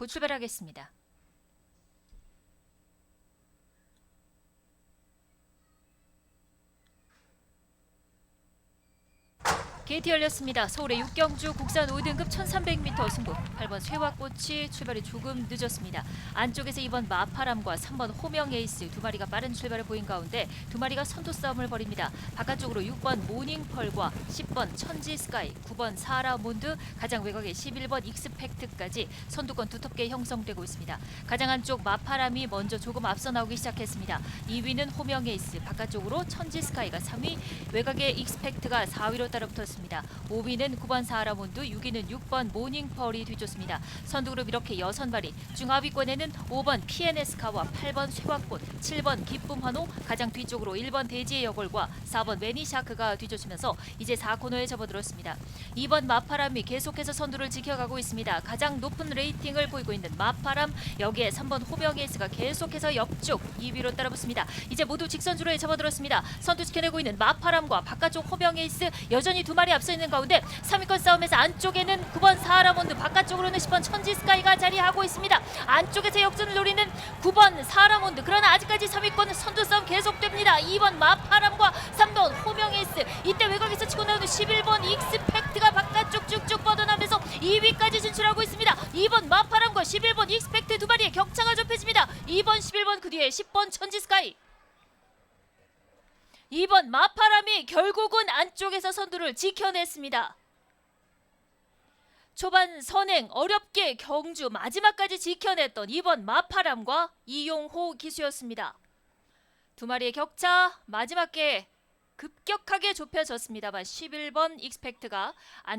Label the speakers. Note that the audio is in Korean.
Speaker 1: 곧 출발하겠습니다. 게이트 열렸습니다. 서울의 육경주 국산 5등급 1300m 승부 8번 쇠화꽃이 출발이 조금 늦었습니다. 안쪽에서 2번 마파람과 3번 호명 에이스 두 마리가 빠른 출발을 보인 가운데 두 마리가 선두 싸움을 벌입니다. 바깥쪽으로 6번 모닝펄과 10번 천지 스카이, 9번 사라몬드, 가장 외곽에 11번 익스펙트까지 선두권 두텁게 형성되고 있습니다. 가장 안쪽 마파람이 먼저 조금 앞서 나오기 시작했습니다. 2위는 호명 에이스, 바깥쪽으로 천지 스카이가 3위, 외곽에 익스펙트가 4위로 따라붙었습니다. 5위는 9번 사라몬드, 6위는 6번 모닝펄이 뒤쫓습니다. 선두그룹 이렇게 6마리, 중하위권에는 5번 PNS카와 8번 쇠곽꽃, 7번 기쁨환호, 가장 뒤쪽으로 1번 대지의 여걸과 4번 매니샤크가 뒤쫓으면서 이제 4코너에 접어들었습니다. 2번 마파람이 계속해서 선두를 지켜가고 있습니다. 가장 높은 레이팅을 보이고 있는 마파람, 여기에 3번 호명에이스가 계속해서 옆쪽 2위로 따라붙습니다. 이제 모두 직선주로에 접어들었습니다. 선두 지켜내고 있는 마파람과 바깥쪽 호명에이스 여전히 두 마리 앞서 있는 가운데 3위권 싸움에서 안쪽에는 9번 사라몬드, 바깥쪽으로는 10번 천지스카이가 자리하고 있습니다. 안쪽에서 역전을 노리는 9번 사라몬드 그러나 아직까지 3위권 선두 싸움 계속됩니다. 2번 마파람과 3번 호명에이스 이때 외곽에서 치고 나오는 11번 익스펙트가 바깥쪽 쭉쭉 뻗어나면서 2위까지 진출하고 있습니다. 2번 마파람과 11번 익스펙트 두 마리의 격차가 좁혀집니다. 2번 11번 그 뒤에 10번 천지스카이 2번 마파람이 결국은 안쪽에서 선두를 지켜냈습니다. 초반 선행 어렵게 경주 마지막까지 지켜냈던 2번 마파람과 이용호 기수였습니다. 두 마리의 격차 마지막에 급격하게 좁혀졌습니다만 11번 익스펙트가 안